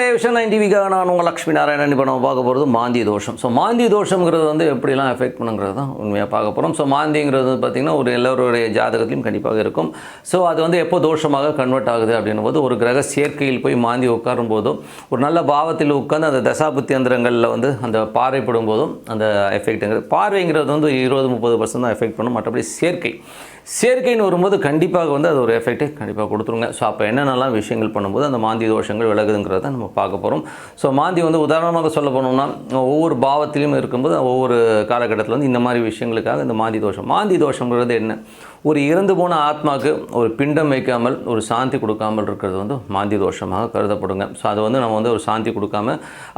நேர்களே விஷயம் நைன் டிவிக்காக நான் உங்கள் லக்ஷ்மி நாராயணன் இப்போ நம்ம பார்க்க போகிறது மாந்தி தோஷம். ஸோ மாந்தி தோஷங்கிறது வந்து எப்படிலாம் எஃபெக்ட் பண்ணுங்கிறது தான் உண்மையாக பார்க்க போகிறோம் ஸோ மாந்திங்கிறது வந்து பார்த்திங்கன்னா ஒரு எல்லோருடைய ஜாதகத்திலும் கண்டிப்பாக இருக்கும். ஸோ அது வந்து எப்போ தோஷமாக கன்வெர்ட் ஆகுது அப்படின்னும் போது ஒரு கிரக சேர்க்கையில் போய் மாந்தி உட்காரும் போதும் ஒரு நல்ல பாவத்தில் உட்காந்து அந்த தசாபுத்தி அந்தரங்களில் வந்து அந்த பார்வைப்படும் போதும் அந்த எஃபெக்ட்டுங்கிறது பார்வைங்கிறது வந்து இருபது முப்பது பர்சன்ட் தான் எஃபெக்ட் பண்ணும். மற்றபடி சேர்க்கை. சேர்க்கைன்னு வரும்போது கண்டிப்பாக வந்து அது ஒரு எஃபெக்ட்டை கண்டிப்பாக கொடுத்துருங்க. ஸோ அப்போ என்னென்னலாம் விஷயங்கள் பண்ணும்போது அந்த மாந்தி தோஷங்கள் விலகுதுங்கிறத நம்ம பார்க்க போகிறோம் ஸோ மாந்தி வந்து உதாரணமாக சொல்ல போனோம்னா ஒவ்வொரு பாவத்திலையும் இருக்கும்போது ஒவ்வொரு காலகட்டத்தில் வந்து இந்த மாதிரி விஷயங்களுக்காக இந்த மாந்தி தோஷம். மாந்தி தோஷங்கிறது என்ன? ஒரு இறந்து போன ஆத்மாவுக்கு ஒரு பிண்டம் வைக்காமல் ஒரு சாந்தி கொடுக்காமல் இருக்கிறது வந்து மாந்தி தோஷமாக கருதப்படுங்க. ஸோ அது வந்து நம்ம வந்து ஒரு சாந்தி கொடுக்காம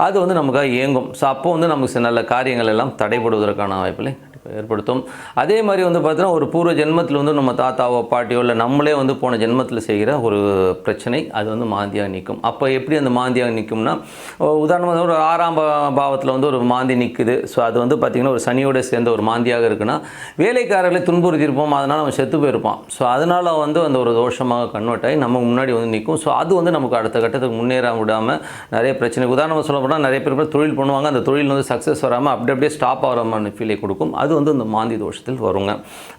அது வந்து நமக்காக இயங்கும். ஸோ அப்போ வந்து நமக்கு நல்ல காரியங்கள் எல்லாம் தடைபடுவதற்கான வாய்ப்புகளை ஏற்படுத்தும். அதே மாதிரி வந்து பார்த்தீங்கன்னா ஒரு பூர்வ ஜென்மத்தில் வந்து நம்ம தாத்தாவோ பாட்டியோ இல்லை நம்மளே வந்து போன ஜென்மத்தில் செய்கிற ஒரு பிரச்சனை அது வந்து மாந்தியாக நிற்கும். அப்போ எப்படி அந்த மாந்தியாக நிற்கும்னா உதாரணமாக ஒரு ஆறாம் பாவத்தில் வந்து ஒரு மாந்தி நிற்குது ஸோ அது வந்து பார்த்திங்கன்னா ஒரு சனியோட சேர்ந்த ஒரு மாந்தியாக இருக்குன்னா வேலைக்காரர்களை துன்புறுத்தியிருப்போம் அதனால் நம்ம செத்து போயிருப்பான் ஸோ அதனால் வந்து அந்த ஒரு தோஷமாக கன்வெர்ட் ஆகி நம்ம முன்னாடி வந்து நிற்கும். ஸோ அது வந்து நமக்கு அடுத்த கட்டத்துக்கு முன்னேற விடாமல் நிறைய பிரச்சனை. உதாரணமாக சொல்ல போனால் நிறைய பேர் பேர் தொழில் பண்ணுவாங்க. அந்த தொழில் வந்து சக்ஸஸ் வராமல் அப்படி அப்படியே ஸ்டாப் ஆகிற மாதிரி ஃபீலை கொடுக்கும். அது வந்து இந்த மாந்தி தோஷத்தில் வருங்க.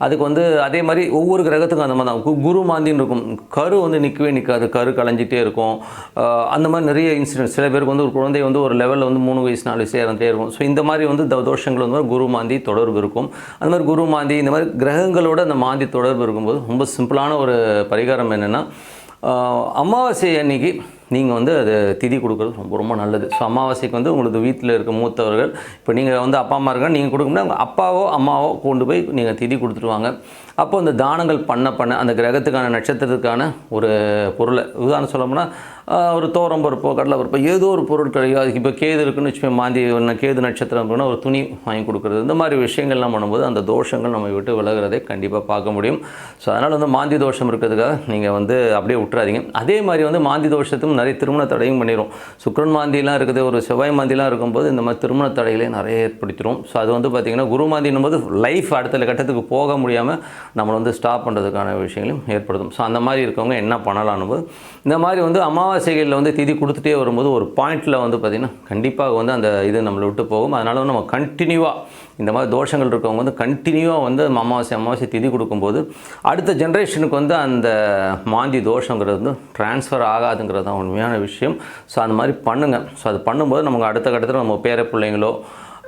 அதுக்கு வந்து அதே மாதிரி ஒவ்வொரு கிரகத்துக்கும் அந்த மாதிரி தான் குரு மாந்தின்னு இருக்கும். கரு வந்து நிற்கவே நிற்காது கரு கலைஞ்சிட்டே இருக்கும். அந்த மாதிரி நிறைய இன்சிடென்ட் சில பேருக்கு வந்து ஒரு குழந்தை வந்து ஒரு லெவலில் வந்து மூணு வயசு நாலு வயசு இறந்துட்டே இருக்கும். ஸோ இந்த மாதிரி வந்து தோஷங்கள் வந்து குரு மாந்தி தொடர்பு இருக்கும். அந்த மாதிரி குரு மாந்தி இந்த மாதிரி கிரகங்களோட அந்த மாந்தி தொடர்பு இருக்கும்போது ரொம்ப சிம்பிளான ஒரு பரிகாரம் என்னென்னா அமாவாசை அன்னைக்கு நீங்கள் வந்து அது திதி கொடுக்குறது ரொம்ப ரொம்ப நல்லது. ஸோ அமாவாசைக்கு வந்து உங்களுக்கு வீட்டில் இருக்க மூத்தவர்கள் இப்போ நீங்கள் வந்து அப்பா அம்மா இருக்க நீங்கள் கொடுக்கணும்னா உங்கள் அப்பாவோ அம்மாவோ கொண்டு போய் நீங்கள் திதி கொடுத்துருவாங்க. அப்போ அந்த தானங்கள் பண்ண பண்ண அந்த கிரகத்துக்கான நட்சத்திரத்துக்கான ஒரு பொருளை உதாரணம் சொல்லப்போனால் ஒரு தோரம் பருப்போ கடலை பருப்போ ஏதோ ஒரு பொருள் அதுக்கு இப்போ கேது இருக்குன்னு வச்சுக்கோங்க மாந்தி ஒன்று கேது நட்சத்திரம் இருக்குன்னா ஒரு துணி வாங்கி கொடுக்குறது. இந்த மாதிரி விஷயங்கள்லாம் பண்ணும்போது அந்த தோஷங்கள் நம்ம விட்டு விலகிறதை கண்டிப்பாக பார்க்க முடியும். ஸோ அதனால் வந்து மாந்தி தோஷம் இருக்கிறதுக்காக நீங்கள் வந்து அப்படியே விட்டுறாதீங்க. அதே மாதிரி வந்து மாந்தி தோஷத்தும் நிறைய திருமண தடையும் பண்ணிடும் சுக்ரன் மாந்திலாம் இருக்குது ஒரு செவ்வாய் மாந்திலாம் இருக்கும்போது இந்த மாதிரி திருமண தடைகளை நிறைய ஏற்படுத்திடும் ஸோ அது வந்து பார்த்திங்கன்னா குரு மாந்தின்னும் போது லைஃப் அடுத்த கட்டத்துக்கு போக முடியாமல் நம்மளை வந்து ஸ்டாப் பண்ணுறதுக்கான விஷயங்களையும் ஏற்படுத்தும். ஸோ அந்த மாதிரி இருக்கவங்க என்ன பண்ணலான்னு போது இந்த மாதிரி வந்து அமாவாசைகளில் வந்து திதி கொடுத்துட்டே வரும்போது ஒரு பாயிண்டில் வந்து பார்த்திங்கன்னா கண்டிப்பாக வந்து அந்த இது நம்மளை விட்டு போகும். அதனால் வந்து நம்ம கண்டினியூவாக இந்த மாதிரி தோஷங்கள் இருக்கவங்க வந்து கண்டினியூவாக வந்து அமாவாசை அமாவாசை திதி கொடுக்கும்போது அடுத்த ஜென்ரேஷனுக்கு வந்து அந்த மாந்தி தோஷங்கிறது வந்து ட்ரான்ஸ்ஃபர் ஆகாதுங்கிறது தான் உண்மையான விஷயம். ஸோ அந்த மாதிரி பண்ணுங்கள் ஸோ அது பண்ணும்போது நமக்கு அடுத்த கட்டத்தில் நம்ம பேர பிள்ளைங்களோ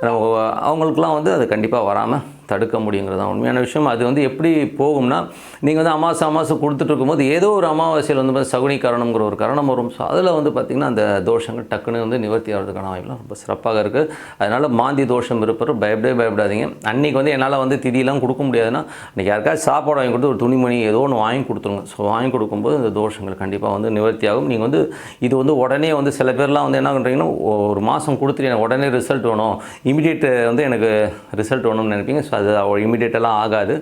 நம்ம அவங்களுக்குலாம் வந்து அது கண்டிப்பாக வராமல் தடுக்க முடியுங்கிறது தான் உண்மையான விஷயம் அது வந்து எப்படி போகும்னா நீங்கள் வந்து அமாவாசை அமாவாசை கொடுத்துட்டு இருக்கும்போது ஏதோ ஒரு அமாவாசையில் வந்து பார்த்து சகுனி கரணம்ங்கிற ஒரு கரணம் வரும். ஸோ அதில் வந்து பார்த்திங்கன்னா அந்த தோஷங்கள் டக்குன்னு வந்து நிவர்த்தி ஆகிறதுக்கான வாய்ப்புலாம் ரொம்ப சிறப்பாக இருக்குது அதனால் மாந்தி தோஷம் இருப்பவர் பயப்படவே பயப்படாதீங்க. அன்றைக்கி வந்து என்னால் வந்து திதியெல்லாம் கொடுக்க முடியாதுன்னா அன்றைக்கி யாருக்காவது சாப்பாடு வாங்கி கொடுத்து ஒரு துணிமணி ஏதோ ஒன்று வாங்கி கொடுத்துருங்க. ஸோ வாங்கி கொடுக்கும்போது இந்த தோஷங்கள் கண்டிப்பாக வந்து நிவர்த்தி ஆகும். நீங்கள் வந்து இது வந்து உடனே வந்து சில பேர்லாம் வந்து என்ன பண்ணுறீங்கன்னா ஒரு மாதம் கொடுத்துட்டு எனக்கு உடனே ரிசல்ட் வேணும். இமிடியேட் வந்து எனக்கு ரிசல்ட் வேணும்னு நினைப்பீங்க. ஸோ அது இமீடியட்டெல்லாம் ஆகாது.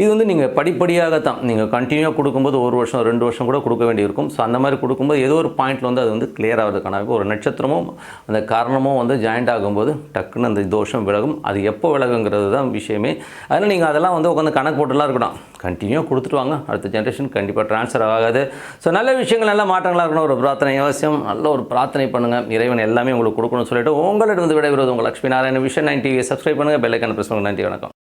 இது வந்து நீங்கள் படிப்படியாக தான் நீங்கள் கண்டினியூவாக கொடுக்கும்போது ஒரு வருஷம் ரெண்டு வருஷம் கூட கொடுக்க வேண்டியிருக்கும். ஸோ அந்த மாதிரி கொடுக்கும்போது ஏதோ ஒரு பாயிண்ட்டில் வந்து அது வந்து கிளியர் ஆகிறதுக்கான ஒரு நட்சத்திரமும் அந்த காரணமும் வந்து ஜாயிண்ட் ஆகும்போது டக்குன்னு அந்த தோஷம் விலகும். அது எப்போ விலகுங்கிறது தான் விஷயமே. அதனால் நீங்கள் அதெல்லாம் வந்து உட்காந்து கணக்கு போட்டுலாம் இருக்கணும். கண்டினியூவாக கொடுத்துட்டு வாங்க. அடுத்த ஜென்ரேஷன் கண்டிப்பாக ட்ரான்ஸ்ஃபர் ஆகாது. ஸோ நல்ல விஷயங்கள் நல்ல மாற்றங்களாக இருக்கணும். ஒரு பிரார்த்தனை அவசியம். நல்ல ஒரு பிரார்த்தனை பண்ணுங்கள் இறைவன் எல்லாமே உங்களுக்கு கொடுக்கணும்னு சொல்லிட்டு உங்களிடம் வந்து விடைபெறுவது உங்கள் லட்சுமி நாராயண விஷயம் நைன் டிவியை சப்ஸ்கிரைப் பண்ணுங்கள் பெல்லைக்கான பிரச்சனை நன்றி வணக்கம்.